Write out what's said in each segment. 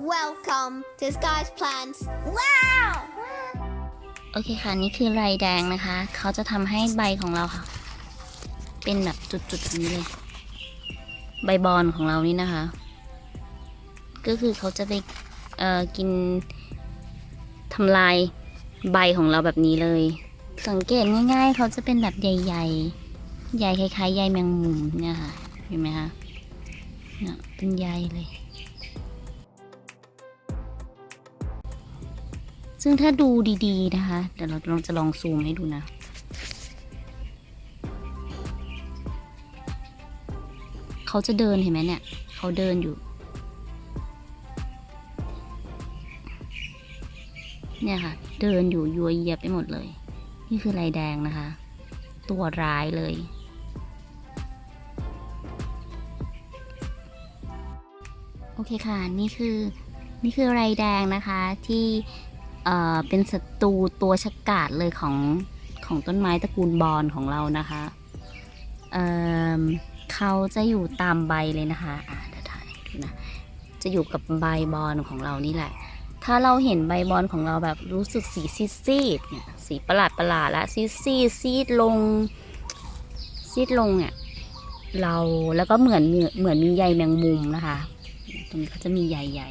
Welcome to Sky's Plants. Wow! โอเคค่ะ นี่คือไรแดงนะคะ เขาจะทำให้ใบของเราค่ะ เป็นแบบจุดๆแบบนี้เลย ใบบอลของเรานี่นะคะ ก็คือเขาจะไปเอ่อกินทำลายใบของเราแบบนี้เลย สังเกตง่ายๆ เขาจะเป็นแบบใหญ่ๆ ใหญ่คล้ายๆใยแมงมุมเนี่ยค่ะ เห็นไหมคะเนี่ยเป็นใยเลย ซึ่งถ้าดูดีๆนะคะ เดี๋ยวเราเราจะลองซูมให้ดูนะ เขาจะเดินเห็นไหมเนี่ย เขาเดินอยู่ เนี่ยค่ะ เดินอยู่ยัวเยียบไปหมดเลย นี่คือลายแดงนะคะ ตัวร้ายเลยโอเคค่ะ นี่คือ นี่คือไรแดงนะคะที่ เป็นศัตรูตัวฉกาจเลยของของต้นไม้ตระกูลบอนของเรานะคะเเขาจะอยู่ตามใบเลยนะคะอะเดี๋ยวถ่ายนะจะอยู่กับใบบอนของเรานี่แหละ ถ้าเราเห็นใบบอนของเราแบบรู้สึกสีซีดๆเนี่ยสีประหลาดประหลาดละซีดซีดซีดลงซีดลงเนี่ยเราแล้วก็เหมือนเหมือนมีใยแมงมุมนะคะ ตรงนี้เขาจะมีใยใย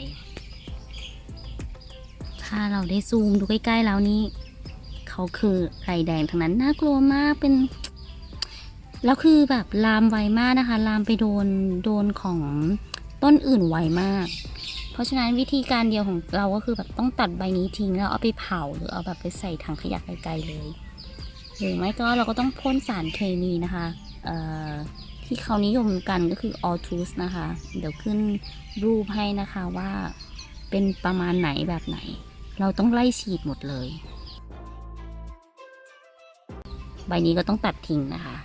ถ้าเราได้ซูมดูใกล้ๆแล้วนี่เขาคือไรแดงทั้งนั้นน่ากลัวมากเป็น แล้วคือแบบลามไวมากนะคะ ลามไปโดนโดนของต้นอื่นไวมาก เพราะฉะนั้นวิธีการเดียวของเราก็คือแบบต้องตัดใบนี้ทิ้งแล้วเอาไปเผาหรือเอาแบบไปใส่ถังขยะไกลๆเลยหรือไม่ก็เราก็ต้องพ่นสารเคมีนะคะที่เขานิยมกันก็คือออทูสนะคะ เดี๋ยวขึ้นรูปให้นะคะว่าเป็นประมาณไหนแบบไหน เราต้องไล่ฉีดหมดเลย ใบนี้ก็ต้องตัดทิ้งนะคะ